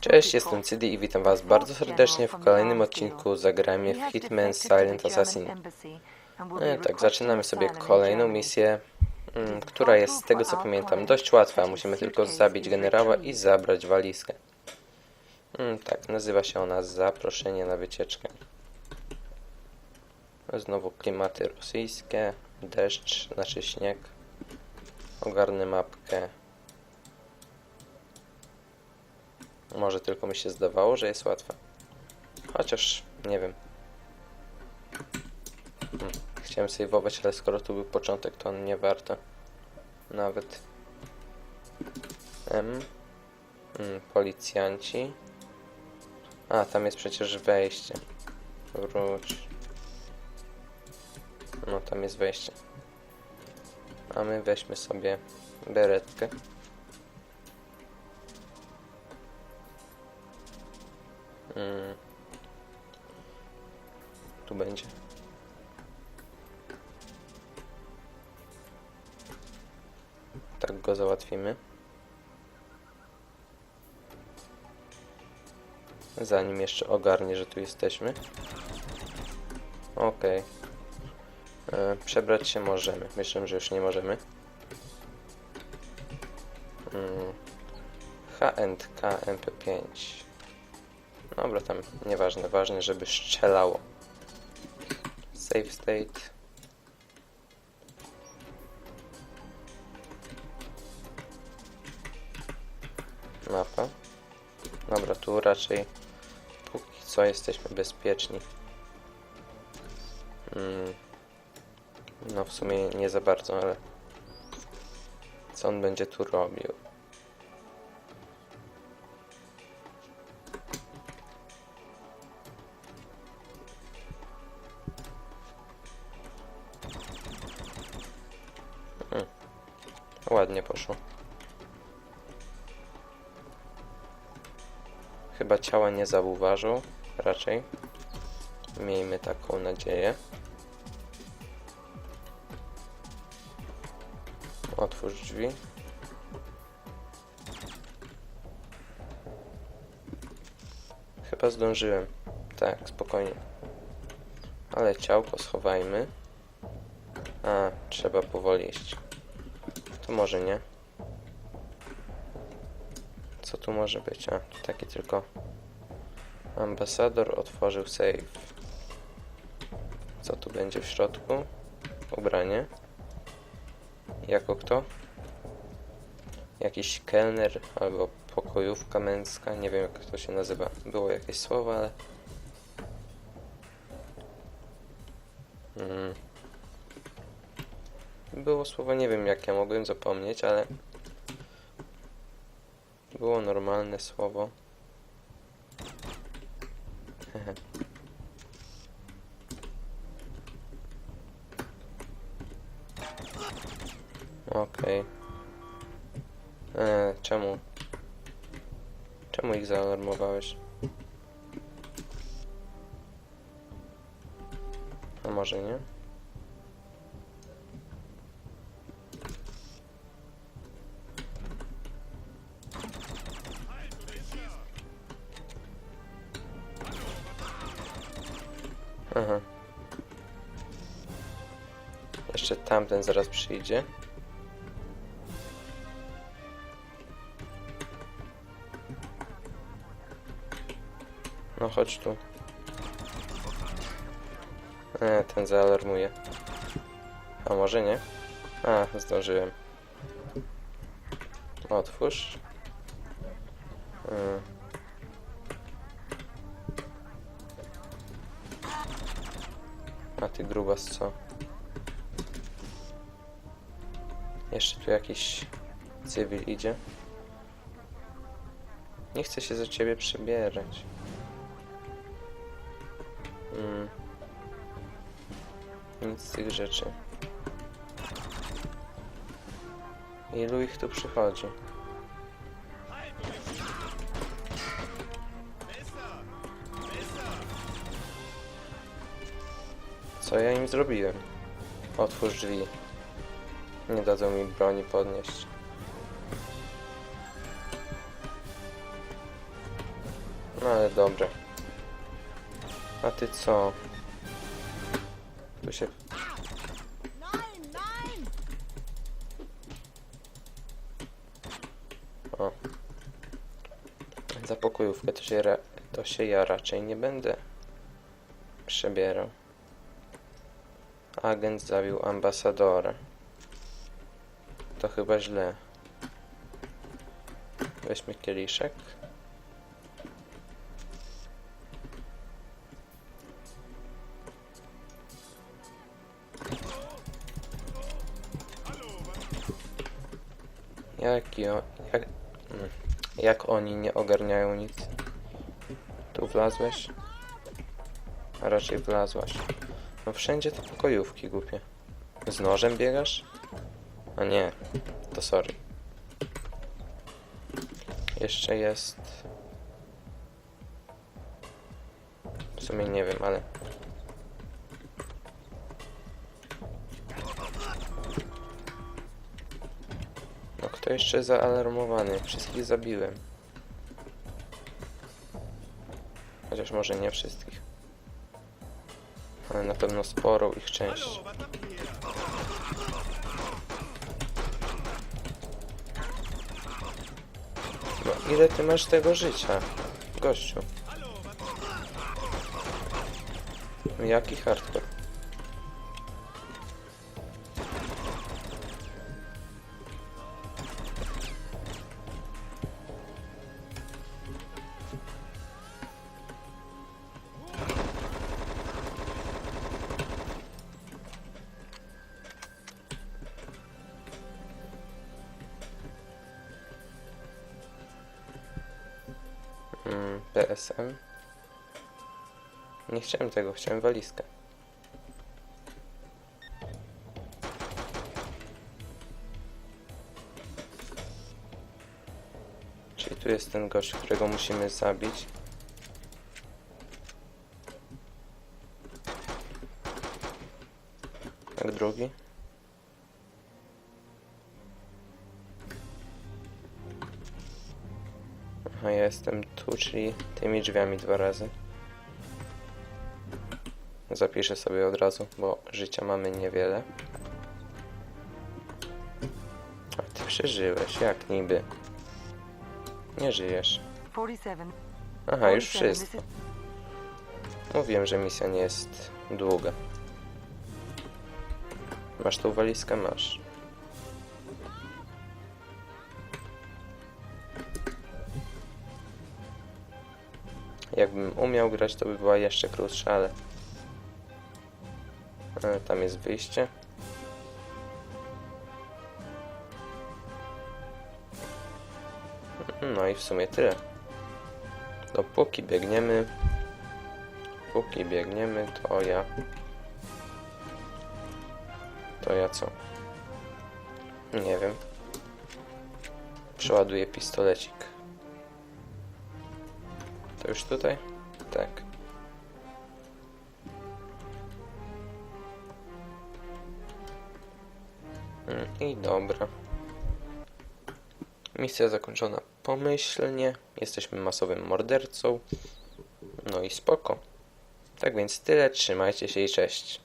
Cześć, jestem Cydy i witam was bardzo serdecznie w kolejnym odcinku Zagrajmy w Hitman Silent Assassin. E, tak, zaczynamy sobie kolejną misję, mm, która jest z tego co pamiętam dość łatwa. Musimy tylko zabić generała i zabrać walizkę. Mm, tak, nazywa się ona Zaproszenie na wycieczkę. Znowu klimaty rosyjskie, deszcz, znaczy śnieg. Ogarnę mapkę. Może tylko mi się zdawało, że jest łatwa. Chociaż nie wiem. Hmm. Chciałem save'ować, ale skoro tu był początek, to nie warto. Nawet. M. Hmm, policjanci. A, tam jest przecież wejście. Wróć. No, tam jest wejście. A my weźmy sobie beretkę. Mm. Tu będzie. Tak go załatwimy. Zanim jeszcze ogarnie, że tu jesteśmy. Okej. E, Przebrać się możemy. Myślę, że już nie możemy. Mm. H&K MP5. Dobra, tam nieważne. Ważne, żeby strzelało. Save state. Mapa. Dobra, tu raczej póki co jesteśmy bezpieczni. Mm. No w sumie nie za bardzo, ale co on będzie tu robił? Ładnie poszło. Chyba ciała nie zauważył, raczej. Miejmy taką nadzieję. Otwórz drzwi. Chyba zdążyłem. Tak, spokojnie. Ale ciałko schowajmy. A, trzeba powoli iść. To może nie. Co tu może być? A, taki tylko. Ambasador otworzył safe. Co tu będzie w środku? Ubranie. Jako kto? Jakiś kelner albo pokojówka męska. Nie wiem jak to się nazywa. Było jakieś słowo, ale. Mm. Było słowo, nie wiem jak ja mogłem zapomnieć, ale było normalne słowo. Okej. Eee, czemu? Czemu ich zaalarmowałeś? A może nie? Jeszcze tamten zaraz przyjdzie. No chodź tu. E, ten zaalarmuje. A może nie? A, zdążyłem. Otwórz. E. A ty grubas co? Jeszcze tu jakiś cywil idzie. Nie chcę się za ciebie przebierać. Mm. Nic z tych rzeczy. Ilu ich tu przychodzi? Co ja im zrobiłem? Otwórz drzwi. Nie dadzą mi broni podnieść. No ale dobra. A ty co? Tu się... O. Za pokojówkę to się, to się ja raczej nie będę przebierał. Agent zabił ambasadora. To chyba źle. Weźmy kieliszek. Jaki o... Jak... mm, Jak oni nie ogarniają nic? Tu wlazłeś? A raczej wlazłaś. No wszędzie te pokojówki głupie. Z nożem biegasz? A nie, to sorry. Jeszcze jest... W sumie nie wiem, ale... No kto jeszcze zaalarmowany? Wszystkich zabiłem. Chociaż może nie wszystkich. Ale na pewno sporą ich część. Ile ty masz tego życia? Gościu. Jaki hardcore? Mm, PSM. Nie chciałem tego, chciałem walizkę. Czyli tu jest ten gość, którego musimy zabić. Jak drugi? Aha, ja jestem tu, czyli tymi drzwiami dwa razy. Zapiszę sobie od razu, bo życia mamy niewiele. A ty przeżyłeś, jak niby? Nie żyjesz. 47. Aha, już 47, wszystko. Mówiłem, że misja nie jest długa. Masz tą walizkę? Masz. Jakbym umiał grać, to by była jeszcze krótsza, ale... ale tam jest wyjście. No i w sumie tyle. Dopóki biegniemy, póki biegniemy, to ja. To ja co? Nie wiem. Przeładuję pistolecik. Już tutaj? Tak. Mm, I dobra. Misja zakończona pomyślnie. Jesteśmy masowym mordercą. No i spoko. Tak więc tyle, trzymajcie się i cześć.